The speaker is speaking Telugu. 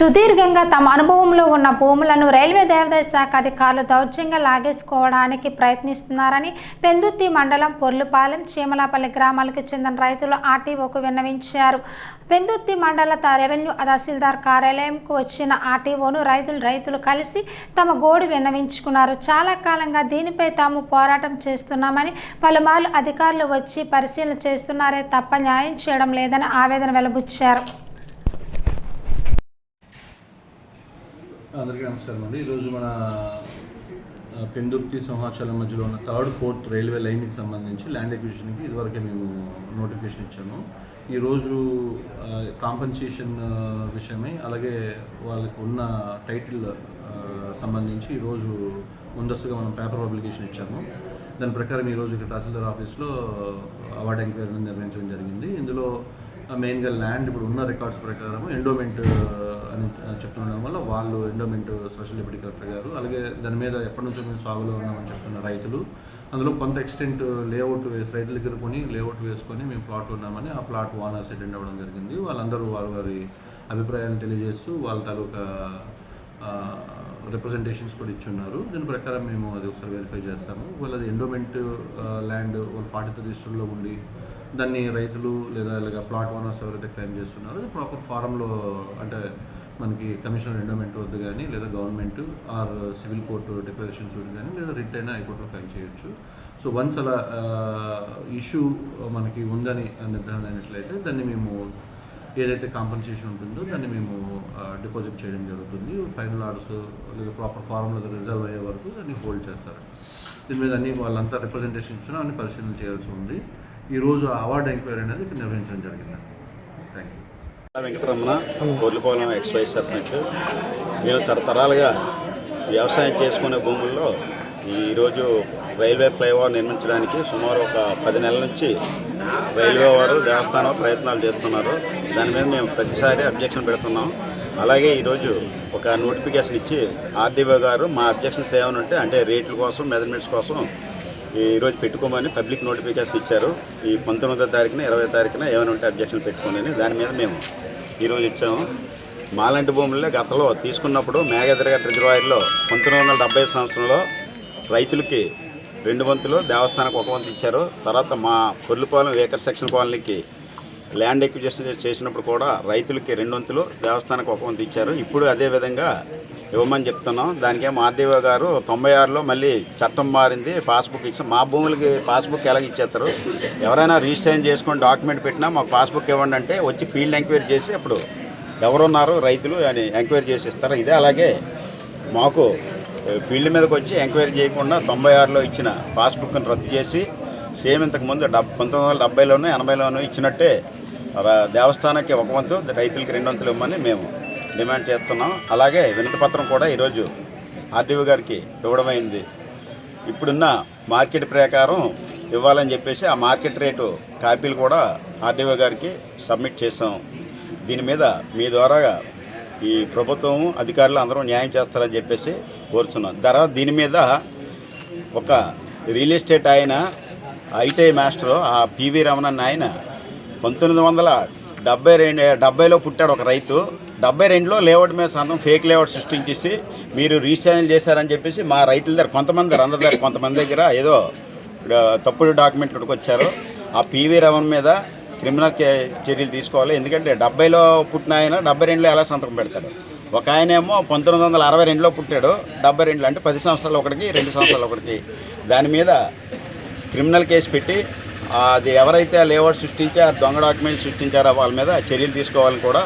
సుదీర్ఘంగా తమ అనుభవంలో ఉన్న భూములను రైల్వే దేవాదాయ శాఖ అధికారులు దౌర్జంగా లాగేసుకోవడానికి ప్రయత్నిస్తున్నారని పెందుత్తి మండలం పొర్లుపాలెం చీమలాపల్లి గ్రామాలకు చెందిన రైతులు ఆర్టీఓకు విన్నవించారు. పెందుత్తి మండల రెవెన్యూ తహసీల్దార్ కార్యాలయంకు వచ్చిన ఆర్టీఓను రైతులు రైతులు కలిసి తమ గోడు విన్నవించుకున్నారు. చాలా కాలంగా దీనిపై తాము పోరాటం చేస్తున్నామని పలుమార్లు అధికారులు వచ్చి పరిశీలన చేస్తున్నారే తప్ప న్యాయం చేయడం లేదని ఆవేదన వెలబుచ్చారు. అందరికీ నమస్కారం అండి. ఈరోజు మన పెందుర్తి సింహాచలం మధ్యలో ఉన్న థర్డ్ ఫోర్త్ రైల్వే లైన్కి సంబంధించి ల్యాండ్ ఎక్విజిషన్కి ఇదివరకే మేము నోటిఫికేషన్ ఇచ్చాము. ఈరోజు కాంపన్సేషన్ విషయమై అలాగే వాళ్ళకి ఉన్న టైటిల్ సంబంధించి ఈరోజు ముందస్తుగా మనం పేపర్ పబ్లికేషన్ ఇచ్చాము. దాని ప్రకారం ఈరోజు ఇక్కడ తహసీల్దార్ ఆఫీస్లో అవార్డ్ ఎంక్వైరీని నిర్వహించడం జరిగింది. ఇందులో మెయిన్గా ల్యాండ్ ఇప్పుడు ఉన్న రికార్డ్స్ ప్రకారం ఎండోమెంట్ అని చెప్తుండడం వల్ల వాళ్ళు ఎండోమెంట్ స్పెషల్ డిప్యూటీ కలెక్టర్ గారు అలాగే దాని మీద ఎప్పటి నుంచో మేము సాగులో ఉన్నామని చెప్తున్న రైతులు అందులో కొంత ఎక్స్టెంట్ లేఅవుట్ వేసి రైతుల దగ్గర కొని లేఅవుట్ వేసుకొని మేము ప్లాట్ ఉన్నామని ఆ ప్లాట్ ఓనర్స్ అటెండ్ అవ్వడం జరిగింది. వాళ్ళందరూ వారి వారి అభిప్రాయాలను తెలియజేస్తూ వాళ్ళ తాలూకా uh, రిప్రజెంటేషన్స్ కూడా ఇచ్చున్నారు. దీని ప్రకారం మేము అది ఒకసారి వెరిఫై చేస్తాము. వాళ్ళది ఎండోమెంట్ ల్యాండ్ వాళ్ళు పాటిత రిజిస్టర్లో ఉండి దాన్ని రైతులు లేదా ఇలాగ ప్లాట్ ఓనర్స్ ఎవరైతే క్లెయిమ్ చేస్తున్నారో ప్రాపర్ ఫారంలో అంటే మనకి కమిషనర్ ఎండోమెంట్ వద్దు కానీ లేదా government or civil court declarations వద్దు కానీ లేదా రిట్ అయినా హైకోర్టులో ఫైల్ చేయొచ్చు. సో వన్స్ అలా uh, ఇష్యూ మనకి ఉందని నిర్ధారణ అయినట్లయితే దాన్ని మేము ఏదైతే కాంపన్సేషన్ ఉంటుందో దాన్ని మేము uh, డిపాజిట్ చేయడం జరుగుతుంది. ఫైనల్ ఆర్డర్స్ లేదా ప్రాపర్ ఫార్మ్లో రిజర్వ్ అయ్యే వరకు దాన్ని హోల్డ్ చేస్తారు. దీని మీద అన్ని వాళ్ళంతా రిప్రజెంటేషన్ ఇచ్చినా అన్ని పరిశీలన చేయాల్సి ఉంది. ఈరోజు అవార్డు ఎంక్వైరీ అనేది ఇక్కడ నిర్వహించడం జరిగింది. Thank you Venkataramana Korlapalem ఎక్స్వైజ్ sarpanch. మేము తరతరాలుగా వ్యవసాయం చేసుకునే భూముల్లో ఈరోజు రైల్వే ఫ్లైఓవర్ నిర్మించడానికి సుమారు ఒక పది నెలల నుంచి రైల్వే వారు దేవస్థానం ప్రయత్నాలు చేస్తున్నారు. దాని మీద మేము ప్రతిసారి అబ్జెక్షన్ పెడుతున్నాం. అలాగే ఈరోజు ఒక నోటిఫికేషన్ ఇచ్చి ఆర్డీఓ గారు మా అబ్జెక్షన్స్ ఏమైనా ఉంటే అంటే రేట్ల కోసం మెజర్మెంట్స్ కోసం ఈరోజు పెట్టుకోమని పబ్లిక్ నోటిఫికేషన్ ఇచ్చారు. ఈ పంతొమ్మిదో తారీఖున ఇరవై తారీఖున ఏమైనా ఉంటే అబ్జెక్షన్ పెట్టుకోండి దాని మీద మేము ఈరోజు ఇచ్చాము. మాలాంటి భూముల్లో గతంలో తీసుకున్నప్పుడు మేఘాద్రిగట్ రిజర్వాయర్లో పంతొమ్మిది వందల డెబ్బై సంవత్సరంలో రైతులకి రెండు వంతులు దేవస్థానానికి ఒక వంతు ఇచ్చారు. తర్వాత మా కొర్లుపాలెం ఏకర్ సెక్షన్ కాలనీకి ల్యాండ్ ఎక్విజిషన్ చేసినప్పుడు కూడా రైతులకి రెండు వంతులు దేవస్థానానికి ఒక వంతు ఇచ్చారు. ఇప్పుడు అదే విధంగా ఇవ్వమని చెప్తున్నాం. దానికే మాదేవ గారు తొంభై ఆరులో మళ్ళీ చట్టం మారింది పాస్బుక్ ఇచ్చి మా భూములకి పాస్బుక్ ఎలాగ ఇచ్చేస్తారు? ఎవరైనా రిజిస్ట్రేషన్ చేసుకొని డాక్యుమెంట్ పెట్టినా మాకు పాస్బుక్ ఇవ్వండి అంటే వచ్చి ఫీల్డ్ ఎంక్వైరీ చేసి అప్పుడు ఎవరున్నారు రైతులు అని ఎంక్వైరీ చేసి ఇస్తారు ఇదే అలాగే మాకు ఫీల్డ్ మీదకి వచ్చి ఎంక్వైరీ చేయకుండా తొంభై ఆరులో ఇచ్చిన పాస్బుక్ని రద్దు చేసి సేమ్ ఇంతకుముందు డబ్ పంతొమ్మిది వందల డెబ్బైలోనూ ఎనభైలోనూ ఇచ్చినట్టే దేవస్థానానికి ఒక వంతు రైతులకి రెండు వంతులు ఇవ్వమని మేము డిమాండ్ చేస్తున్నాం. అలాగే వినతిపత్రం కూడా ఈరోజు ఆర్డీఓ గారికి ఇవ్వడమైంది. ఇప్పుడున్న మార్కెట్ ప్రకారం ఇవ్వాలని చెప్పేసి ఆ మార్కెట్ రేటు కాపీలు కూడా ఆర్డీఓ గారికి సబ్మిట్ చేసాం దీని మీద మీ ద్వారా ఈ ప్రభుత్వం అధికారులు అందరూ న్యాయం చేస్తారని చెప్పేసి కోరుతున్నాం తర్వాత దీని మీద ఒక రియల్ ఎస్టేట్ ఆయన ఐటీఐ మాస్టర్ ఆ పివి రమణ అన్న ఆయన పంతొమ్మిది వందల డెబ్బై రెండు డెబ్బైలో పుట్టాడు ఒక రైతు. డెబ్బై రెండులో లేఅవుట్ మీద సొంతం ఫేక్ లేఅవుట్ సృష్టించేసి మీరు రీఛార్జ్ చేశారని చెప్పేసి మా రైతుల దగ్గర కొంతమంది దగ్గర అందరి దగ్గర కొంతమంది దగ్గర ఏదో తప్పుడు డాక్యుమెంట్లు ఇక్కడికి వచ్చారు. ఆ పీవీ రమణ మీద క్రిమినల్ కే- చర్యలు తీసుకోవాలి. ఎందుకంటే డెబ్బైలో పుట్టిన ఆయన డెబ్బై రెండులో ఎలా సంతకం పెడతాడు? ఒక ఆయనేమో పంతొమ్మిది వందల అరవై రెండులో పుట్టాడు. డెబ్బై రెండులో అంటే పది సంవత్సరాలు ఒకటికి రెండు సంవత్సరాలు ఒకటికి దాని మీద క్రిమినల్ కేసు పెట్టి అది ఎవరైతే ఆ లేఅవుట్ సృష్టించి ఆ దొంగ డాక్యుమెంట్ సృష్టించారో వాళ్ళ మీద చర్యలు తీసుకోవాలని కూడా